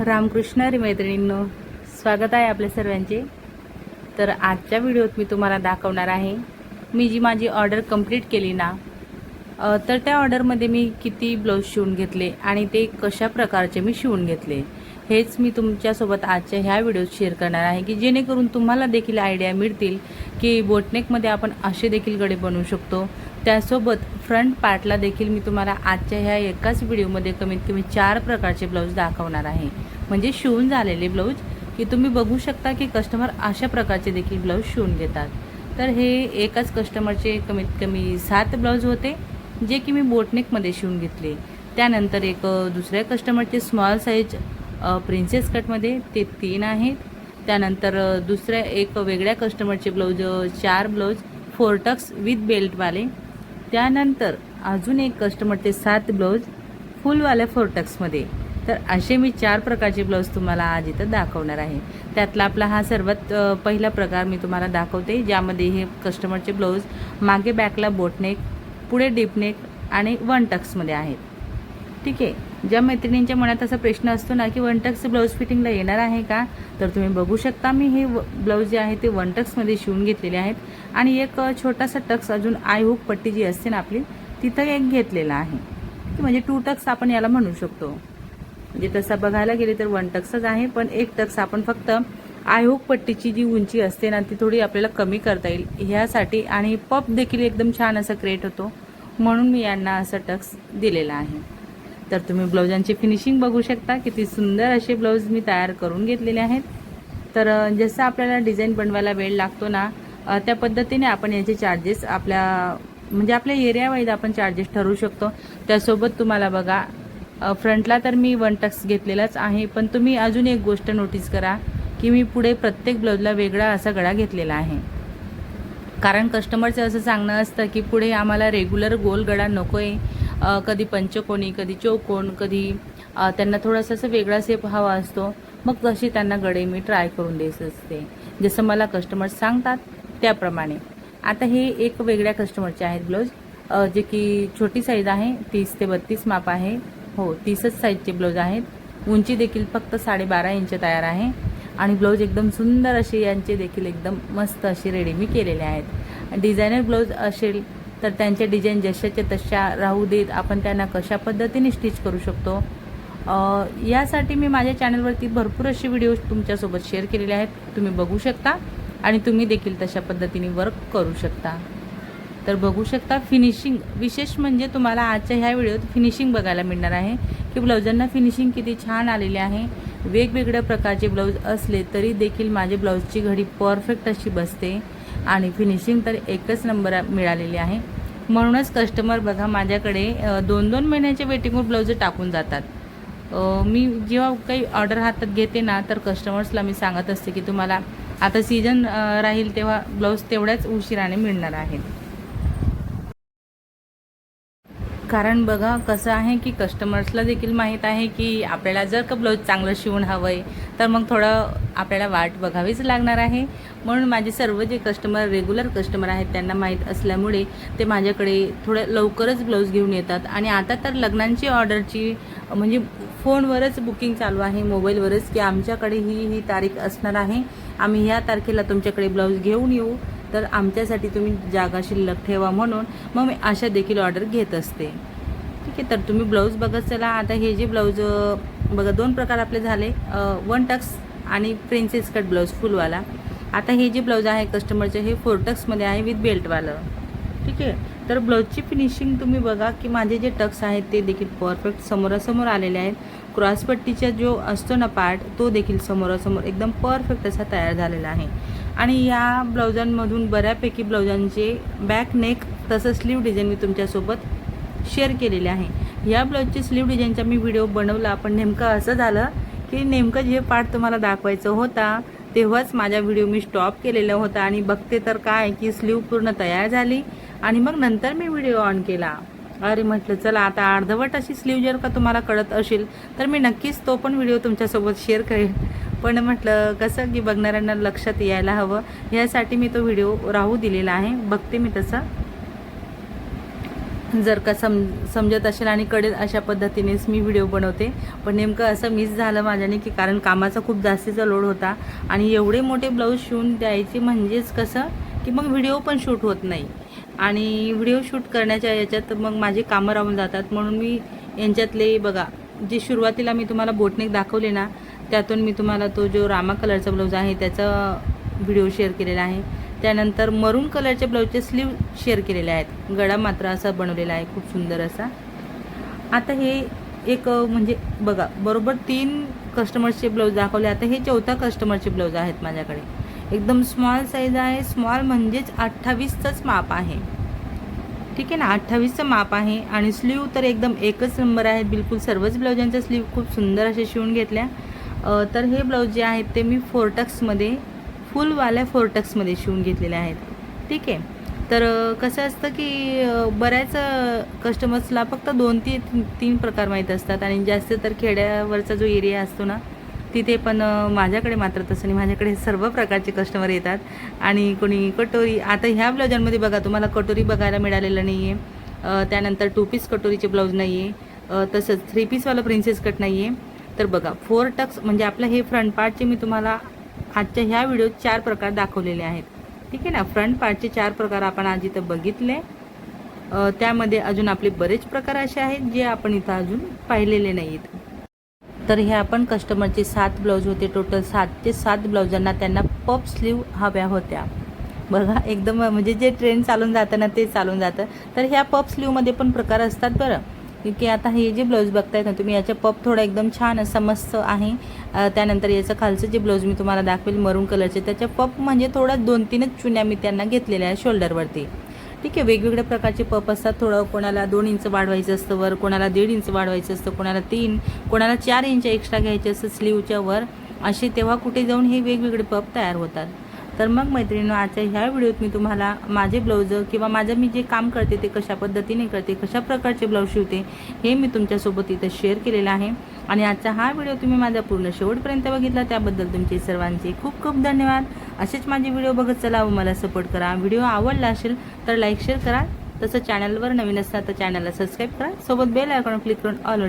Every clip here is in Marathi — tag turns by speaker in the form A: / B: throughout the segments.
A: रामकृष्ण हरी मैत्रिणींनो स्वागत आहे आपल्या सर्वांचे. तर आजच्या व्हिडिओत मी तुम्हाला दाखवणार आहे मी जी माझी ऑर्डर कंप्लीट केली ना तर त्या ऑर्डरमध्ये मी किती ब्लाऊज शिवून घेतले आणि ते कशा प्रकारचे मी शिवून घेतले हेच मी तुमच्यासोबत आजच्या ह्या व्हिडिओत शेअर करणार आहे की जेणेकरून तुम्हाला देखील आयडिया मिळतील की बोटनेकमध्ये आपण असे देखील गडे बनवू शकतो. त्यासोबत फ्रंट पार्टला देखील मी तुम्हाला आजच्या ह्या एकाच व्हिडिओमध्ये कमीत कमी चार प्रकारचे ब्लाऊज दाखवणार आहे. म्हणजे शिवून झालेले ब्लाऊज की तुम्ही बघू शकता की कस्टमर अशा प्रकारचे देखील ब्लाऊज शिवून घेतात. तर हे एकाच कस्टमरचे कमीत कमी सात ब्लाऊज होते जे की मी बोटनेकमध्ये शिवून घेतले. त्यानंतर एक दुसऱ्या कस्टमरचे स्मॉल साईज प्रिन्सेस कटमध्ये ते तीन आहेत. त्यानंतर दुसऱ्या एक वेगळ्या कस्टमरचे ब्लाऊज चार ब्लाऊज फोर टक्स विथ बेल्टवाले त्यानंतर अजून एक कस्टमरचे सात ब्लाऊज फुलवाल्या फोर टक्समध्ये तर असे मी चार प्रकारचे ब्लाऊज तुम्हाला आज इथं दाखवणार आहे. त्यातला आपला हा सर्वात पहिला प्रकार मी तुम्हाला दाखवते ज्यामध्ये हे कस्टमरचे ब्लाऊज मागे बॅकला बोटनेक पुढे डीपनेक आणि वन टक्समध्ये आहेत. ठीक आहे. ज्या मैत्रिणींच्या मनात असा प्रश्न असतो ना की वन टक्स ब्लाऊज फिटिंगला येणार आहे का? तर तुम्ही बघू शकता. मी हे व ब्लाऊज जे आहे ते वन टक्समध्ये शिवून घेतलेले आहेत. आणि एक छोटासा टक्स अजून आय हुक पट्टी जी असते ना आपली तिथं एक घेतलेला आहे. की म्हणजे टू टक्स आपण याला म्हणू शकतो. म्हणजे तसं बघायला गेले तर वन टक्सच आहे पण एक टक्स आपण फक्त आयहुक पट्टीची जी उंची असते ना ती थोडी आपल्याला कमी करता येईल ह्यासाठी. आणि पप देखील एकदम छान असा क्रिएट होतो. म्हणून मी यांना असं टक्स दिलेला आहे. तर तुम्ही ब्लाऊजांची फिनिशिंग बघू शकता. किती सुंदर असे ब्लाऊज मी तयार करून घेतलेले आहेत. तर जसं आपल्याला डिझाईन बनवायला वेळ लागतो ना त्या पद्धतीने आपण याचे चार्जेस आपल्या म्हणजे आपल्या एरियावाईज आपण चार्जेस ठरवू शकतो. त्यासोबत तुम्हाला बघा फ्रंटला तर मी वन टक्स घेतलेलाच आहे पण तुम्ही अजून एक गोष्ट नोटीस करा की मी पुढे प्रत्येक ब्लाऊजला वेगळा असा गळा घेतलेला आहे. कारण कस्टमरचं असं सांगणं असतं की पुढे आम्हाला रेग्युलर गोल गळा नको आहे कधी पंचकोणी कधी चौकोन कधी त्यांना थोडासा असं वेगळा सेप हवा असतो. मग तशी त्यांना गडे मी ट्राय करून देत असते. जसं मला कस्टमर सांगतात त्याप्रमाणे. आता हे एक वेगळ्या कस्टमरचे आहेत ब्लाऊज जे की छोटी साईज आहे तीस ते बत्तीस माप आहे. हो तीसच साईजचे ब्लाऊज आहेत. उंची देखील फक्त साडेबारा इंच तयार आहे. आणि ब्लाऊज एकदम सुंदर असे यांचे देखील एकदम मस्त असे रेडी मी केलेले आहेत. डिझायनर ब्लाऊज असेल तर त्यांच्या डिझाईन जशाच्या तशा राहू देत आपण त्यांना कशा पद्धतीने स्टिच करू शकतो. यासाठी मी माझ्या चॅनलवरती भरपूर असे व्हिडिओ तुमच्यासोबत शेअर केलेले आहेत. तुम्ही बघू शकता आणि तुम्ही देखील तशा पद्धतीने वर्क करू शकता. तर बघू शकता फिनिशिंग विशेष म्हणजे तुम्हाला आजच्या ह्या व्हिडिओत फिनिशिंग बघायला मिळणार आहे की ब्लाऊजांना फिनिशिंग किती छान आलेली आहे. वेगवेगळ्या प्रकारचे ब्लाऊज असले तरी देखील माझे ब्लाऊजची घडी परफेक्ट अशी बसते आणि फिनिशिंग तर एकच नंबर मिळालेली आहे. म्हणूनच कस्टमर बघा माझ्याकडे दोन दोन महिन्याच्या वेटिंगवर ब्लाऊज टाकून जातात. मी जेव्हा काही ऑर्डर हातात घेते ना तर कस्टमर्सला मी सांगत असते की तुम्हाला आता सीझन राहील तेव्हा ब्लाऊज तेवढ्याच उशिराने मिळणार आहेत कारण बघा कसं आहे की कस्टमर्सला देखील माहीत आहे की आपल्याला जर का ब्लाऊज चांगलं शिवून हवं आहे तर मग थोडं आपल्याला वाट बघावीच लागणार आहे. म्हणून माझे सर्व जे कस्टमर रेग्युलर कस्टमर आहेत त्यांना माहीत असल्यामुळे ते माझ्याकडे थोडं लवकरच ब्लाऊज घेऊन येतात. आणि आता तर लग्नांची ऑर्डरची म्हणजे फोनवरच बुकिंग चालू आहे मोबाईलवरच की आमच्याकडे ही ही तारीख असणार आहे. आम्ही ह्या तारखेला तुमच्याकडे ब्लाऊज घेऊन येऊ. तर आमच्यासाठी तुम्ही जागा शिल्लक ठेवा म्हणून मग मी अशा देखील ऑर्डर घेत असते. ठीक आहे तर तुम्ही ब्लाऊज बघत चला. आता हे जे ब्लाऊज बघा दोन प्रकार आपले झाले. वन टक्स आणि प्रिन्सेस कट ब्लाऊज फुलवाला. आता हे जे ब्लाऊज आहे कस्टमरचे हे फोर टक्समध्ये आहे विथ बेल्टवालं ठीक आहे तर ब्लाऊजची फिनिशिंग तुम्ही बघा की माझे जे टक्स आहेत ते देखील परफेक्ट समोरासमोर आलेले आहेत. क्रॉसपट्टीचा जो असतो ना पार्ट तो देखील समोरासमोर एकदम परफेक्ट असा तयार झालेला आहे. आणि या ब्लाऊजांमधून बऱ्यापैकी ब्लाऊजांचे बॅक नेक तसं स्लीव डिझाईन मी तुमच्यासोबत शेअर केलेले आहे. या ब्लाऊजची स्लीव डिझाईनचा मी व्हिडिओ बनवला. पण नेमकं असं झालं की नेमकं जे पार्ट तुम्हाला दाखवायचं होता तेव्हाच माझा व्हिडिओ मी स्टॉप केलेला होता आणि बघते तर काय की स्लीव पूर्ण तयार झाली आणि मग नंतर मी व्हिडिओ ऑन केला. अरे म्हटलं चला आता अर्धवट अशी स्लीव जर का तुम्हाला कळत असेल तर मी नक्कीच तो पण व्हिडिओ तुमच्यासोबत शेअर करेन. पण म्हटलं कसं की बघणाऱ्यांना लक्षात यायला हवं. यासाठी मी तो व्हिडिओ राहू दिलेला आहे. बघते मी तसं. जर का सम समजत असेल आणि कळेल अशा पद्धतीनेच मी व्हिडिओ बनवते. पण नेमकं असं मिस झालं माझ्याने की कारण कामाचा खूप जास्तीचा लोड होता आणि एवढे मोठे ब्लाऊज शिवून द्यायचे म्हणजेच कसं की मग व्हिडिओ पण शूट होत नाही. आणि व्हिडिओ शूट करण्याच्या याच्यात मग माझे कामं राहून जातात. म्हणून मी यांच्यातले बघा जे सुरुवातीला मी तुम्हाला बोटनेक दाखवले ना त्यातून मी तुम्हाला तो जो रामा कलरचा ब्लाऊज आहे त्याचा व्हिडिओ शेअर केलेला आहे. त्यानंतर मरून कलरच्या ब्लाऊजचे स्लीव शेअर केलेले आहेत. गळा मात्र असा बनवलेला आहे खूप सुंदर असा. आता हे एक म्हणजे बघा बरोबर तीन कस्टमर्सचे ब्लाऊज दाखवले. आता हे चौथा कस्टमरचे ब्लाऊज आहेत माझ्याकडे. एकदम स्मॉल साईज आहे. स्मॉल म्हणजेच अठ्ठावीसचंच माप आहे. ठीक आहे ना अठ्ठावीसचं माप आहे आणि स्लीव तर एकदम एकच नंबर आहे. बिलकुल सर्वच ब्लाऊजांच्या स्लीव खूप सुंदर असे शिवून घेतल्या. तर हे ब्लाऊज जे आहेत ते मी फोरटक्समध्ये फुलवाल्या फोरटक्समध्ये शिवून घेतलेले आहेत. ठीक आहे. तर कसं असतं की बऱ्याच कस्टमर्सला फक्त दोन ती तीन प्रकार माहीत असतात आणि जास्त तर खेड्यावरचा जो एरिया असतो ना तिथे पण माझ्याकडे मात्र तसं नाही. माझ्याकडे सर्व प्रकारचे कस्टमर येतात. आणि कोणी कटोरी आता ह्या ब्लाउजांमध्ये बघा तुम्हाला कटोरी बघायला मिळालेलं नाही आहे त्यानंतर टू पीस कटोरीचे ब्लाऊज नाही आहे तसंच थ्री पीसवाला प्रिन्सेस कट नाही आहे तर बघा फोर टक्स म्हणजे आपलं हे फ्रंट पार्टचे मी तुम्हाला आजच्या ह्या व्हिडिओत चार प्रकार दाखवलेले आहेत. ठीक आहे ना? फ्रंट पार्टचे चार प्रकार आपण आज इथं बघितले. त्यामध्ये अजून आपले बरेच प्रकार असे आहेत जे आपण इथं अजून पाहिलेले नाहीत तर हे आपण कस्टमरचे सात ब्लाऊज होते. टोटल सात ते सात ब्लाऊजांना त्यांना पप स्लीव हव्या होत्या. बघा एकदम म्हणजे जे ट्रेन चालून जातं ना ते चालून जातं. तर ह्या पप स्लीवमध्ये पण प्रकार असतात बरं. की आता हे जे ब्लाऊज बघताय ना तुम्ही याचा पप थोडा एकदम छान असा मस्त आहे. त्यानंतर याचं खालचं जे ब्लाऊज मी तुम्हाला दाखवेल मरून कलरचे त्याच्या पप म्हणजे थोडा दोन तीनच चुन्या मी त्यांना घेतलेल्या आहे शोल्डरवरती ठीक आहे वेगवेगळ्या प्रकारचे पप असतात. थोडं कोणाला दोन इंच वाढवायचं असतं वर कोणाला दीड इंच वाढवायचं असतं कोणाला तीन कोणाला चार इंच एक्स्ट्रा घ्यायचे असतं स्लीवच्या वर. असे तेव्हा कुठे जाऊन हे वेगवेगळे पप तयार होतात. तर मग मैत्रिणीनं आजच्या ह्या व्हिडिओत मी तुम्हाला माझे ब्लाऊज किंवा माझं मी जे काम करते ते कशा पद्धतीने करते कशा प्रकारचे ब्लाऊज शिवते हे मी तुमच्यासोबत इथं शेअर केलेलं आहे. आणि आजचा हा व्हिडिओ तुम्ही माझा पूर्ण शेवटपर्यंत बघितला त्याबद्दल तुमचे सर्वांचे खूप खूप धन्यवाद. असेच माझे व्हिडिओ बघत चला व मला सपोर्ट करा. व्हिडिओ आवडला असेल तर लाईक शेअर करा. तसं चॅनलवर नवीन असणार तर चॅनलला सबस्क्राईब करा. सोबत बेल आयकॉन क्लिक करून ऑल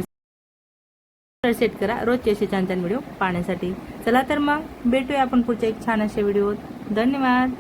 A: सेट करा. रोजचे असे छान छान व्हिडिओ पाहण्यासाठी. चला तर मग भेटूया आपण पुढच्या एक छान असे व्हिडिओ धन्यवाद.